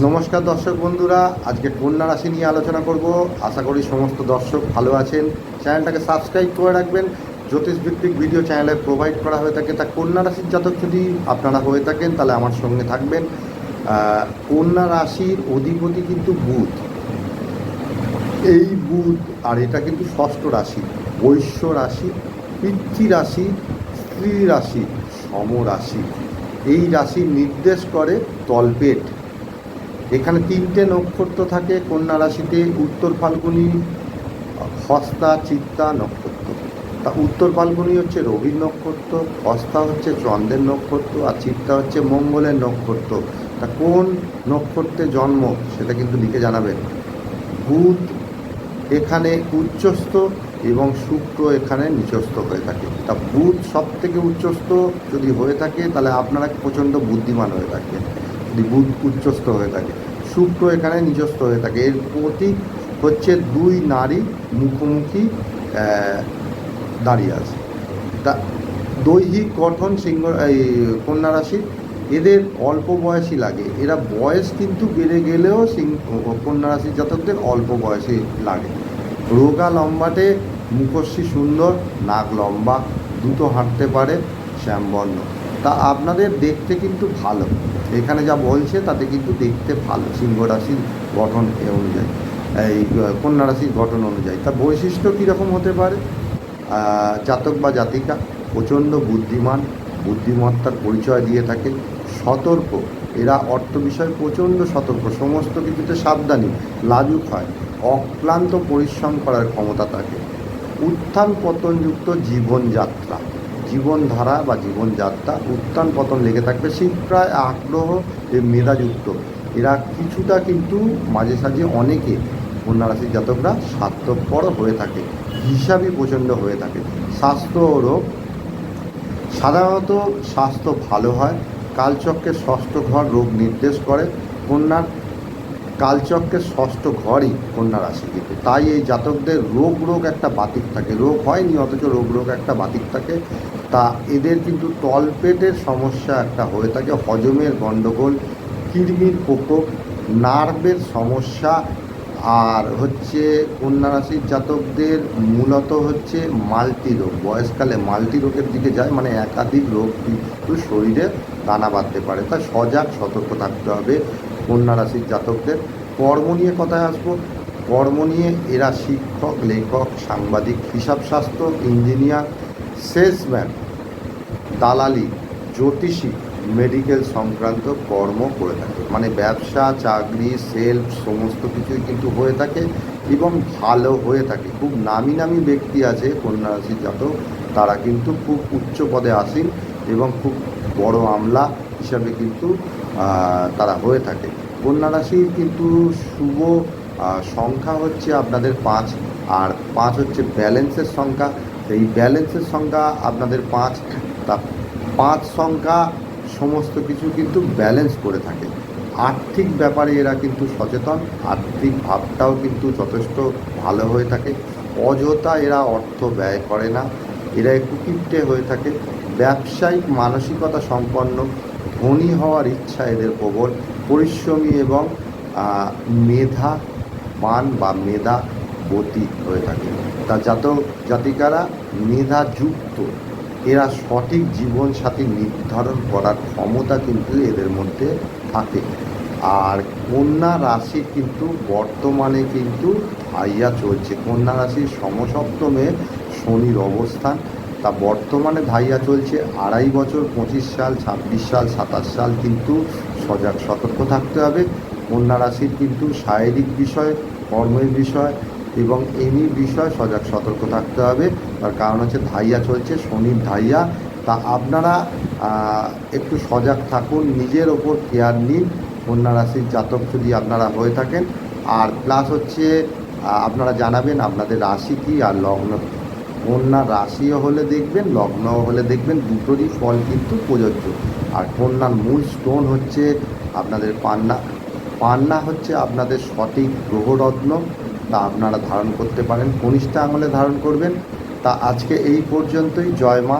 নমস্কার দর্শক বন্ধুরা, আজকে কন্যা রাশি নিয়ে আলোচনা করব। আশা করি সমস্ত দর্শক ভালো আছেন। চ্যানেলটাকে সাবস্ক্রাইব করে রাখবেন। জ্যোতিষভিত্তিক ভিডিও চ্যানেলে প্রোভাইড করা হয়ে থাকে তা কন্যা রাশির জাতক যদি আপনারা হয়ে থাকেন, তাহলে আমার সঙ্গে থাকবেন। কন্যা রাশির অধিপতি কিন্তু বুধ। এই বুধ, আর এটা কিন্তু ষষ্ঠ রাশি, বৈশ্য রাশি, পিতৃ রাশি, স্ত্রী রাশি, সম রাশি। এই রাশি নির্দেশ করে তলপেট। এখানে তিনটে নক্ষত্র থাকে, কন্যা রাশিতে উত্তর ফাল্গুনি, হস্তা, চিত্তা নক্ষত্র। তা উত্তর ফাল্গুনি হচ্ছে রবির নক্ষত্র, হস্তা হচ্ছে চন্দ্রের নক্ষত্র, আর চিত্তা হচ্ছে মঙ্গলের নক্ষত্র। তা কোন নক্ষত্রে জন্ম, সেটা কিন্তু লিখে জানাবেন। বুধ এখানে উচ্চস্থ এবং শুক্র এখানে নিচস্থ হয়ে থাকে। তা বুধ সব থেকে উচ্চস্থ যদি হয়ে থাকে, তাহলে আপনারা প্রচণ্ড বুদ্ধিমান হয়ে থাকবেন। যদি বুধ উচ্চস্থ হয়ে থাকে। শুক্র এখানে নিচস্থ হয়ে থাকে। এর প্রতীক হচ্ছে দুই নারী মুখোমুখি দাঁড়িয়ে আছে। তা দৈহিক গঠন সিংহ, এই কন্যা রাশির, এদের অল্প বয়সী লাগে। এরা বয়স কিন্তু বেড়ে গেলেও কন্যা রাশির জাতকদের অল্প বয়সী লাগে। রোগা লম্বাটে, মুখশ্রী সুন্দর, নাক লম্বা দ্রুত হাঁটতে পারে, শ্যামবর্ণ। তা আপনাদের দেখতে কিন্তু ভালো। এখানে যা বলছে তাতে কিন্তু দেখতে ভালো, সিংহ রাশির গঠন অনুযায়ী, এই কন্যা রাশির গঠন অনুযায়ী। তা বৈশিষ্ট্য কীরকম হতে পারে? জাতক বা জাতিকা, প্রচণ্ড বুদ্ধিমান, বুদ্ধিমত্তার পরিচয় দিয়ে থাকে, সতর্ক, এরা অর্থ বিষয়ে প্রচণ্ড সতর্ক, সমস্ত কিছুতে সাবধানী, লাজুক হয়, অক্লান্ত পরিশ্রম করার ক্ষমতা থাকে, উত্থান পতনযুক্ত জীবনযাত্রা। জীবনধারা বা জীবনযাত্রা উত্থান পতন লেগে থাকবে শীঘ্রায় আগ্রহ মেধাযুক্ত। এরা কিছুটা কিন্তু মাঝে সাঝে অনেকে কন্যা রাশির জাতকরা স্বার্থপর হয়ে থাকে, হিসাবই প্রচণ্ড হয়ে থাকে। স্বাস্থ্য রোগ, সাধারণত স্বাস্থ্য ভালো হয় কালচক্রের ষষ্ঠ ঘর রোগ নির্দেশ করে, কন্যার কালচক্রের ষষ্ঠ ঘরই কন্যা রাশি কিন্তু। তাই এই জাতকদের রোগ রোগ একটা বাতিক থাকে, রোগ হয়নি, অথচ রোগ রোগ একটা বাতিক থাকে। তা এদের কিন্তু তলপেটের সমস্যা একটা হয়ে থাকে, হজমের গণ্ডগোল কৃমির প্রকোপ নার্ভের সমস্যা, আর হচ্ছে কন্যা রাশির জাতকদের মূলত হচ্ছে মাল্টি রোগ বয়সকালে মাল্টি রোগের দিকে যায় মানে একাধিক রোগ কিন্তু শরীরে দানা বাঁধতে পারে। তা সজাগ, সতর্ক থাকতে হবে কন্যা রাশির জাতকদের। কর্ম নিয়ে কথায় আসব। কর্ম নিয়ে এরা শিক্ষক, লেখক, সাংবাদিক, হিসাবশাস্ত্র, ইঞ্জিনিয়ার সেলসম্যান, দালালি, জ্যোতিষী, মেডিকেল সংক্রান্ত কর্ম করে থাকে। মানে ব্যবসা, চাকরি সেলফ সমস্ত কিছুই কিন্তু হয়ে থাকে এবং ভালো হয়ে থাকে। খুব নামি নামি ব্যক্তি আছে কন্যা রাশির জাতক, তারা কিন্তু খুব উচ্চ পদে আসীন এবং খুব বড় আমলা হিসাবে কিন্তু তারা হয়ে থাকে। কন্যা রাশির কিন্তু শুভ সংখ্যা হচ্ছে আপনাদের পাঁচ, আর পাঁচ হচ্ছে ব্যালেন্সের সংখ্যা। এই ব্যালেন্সের সংখ্যা আপনাদের পাঁচ, তা পাঁচ সংখ্যা সমস্ত কিছু কিন্তু ব্যালেন্স করে থাকে। আর্থিক ব্যাপারে এরা কিন্তু সচেতন, আর্থিক ভাবটাও কিন্তু যথেষ্ট ভালো হয়ে থাকে। অযথা এরা অর্থ ব্যয় করে না, এরা একটু কিপ্টে হয়ে থাকে। ব্যবসায়িক মানসিকতা সম্পন্ন, ধনী হওয়ার ইচ্ছা এদের প্রবল, পরিশ্রমী এবং মেধা মান বা মেধা বতী হয়ে থাকে। তা জাতক জাতিকারা মেধাযুক্ত। এরা সঠিক জীবনসাথী নির্ধারণ করার ক্ষমতা কিন্তু এদের মধ্যে থাকে। আর কন্যা রাশি কিন্তু বর্তমানে কিন্তু ভাইয়া চলছে। কন্যা রাশির সমসপ্তমে শনির অবস্থান। তা বর্তমানে ধাইয়া চলছে আড়াই বছর, পঁচিশ সাল, ছাব্বিশ সাল, সাতাশ সাল কিন্তু সজাগ সতর্ক থাকতে হবে। কন্যা রাশির কিন্তু শারীরিক বিষয়, কর্মের বিষয় এবং এমনি বিষয় সজাগ, সতর্ক থাকতে হবে। তার কারণ হচ্ছে ধাইয়া চলছে, শনির ধাইয়া। তা আপনারা একটু সজাগ থাকুন, নিজের ওপর কেয়ার নিন। কন্যা রাশির জাতক যদি আপনারা হয়ে থাকেন। আর প্লাস হচ্ছে আপনারা জানাবেন আপনাদের রাশি কী আর লগ্ন। কন্যা রাশিও হলে দেখবেন লগ্ন হলে দেখবেন, দুটোরই ফল কিন্তু প্রযোজ্য। আর কন্যার মূল স্টোন হচ্ছে আপনাদের পান্না। পান্না হচ্ছে আপনাদের সঠিক গ্রহরত্ন। তা আপনারা ধারণ করতে পারেন। কনিষ্ঠা আঙুলে ধারণ করবেন। তা আজকে এই পর্যন্তই। জয় মা।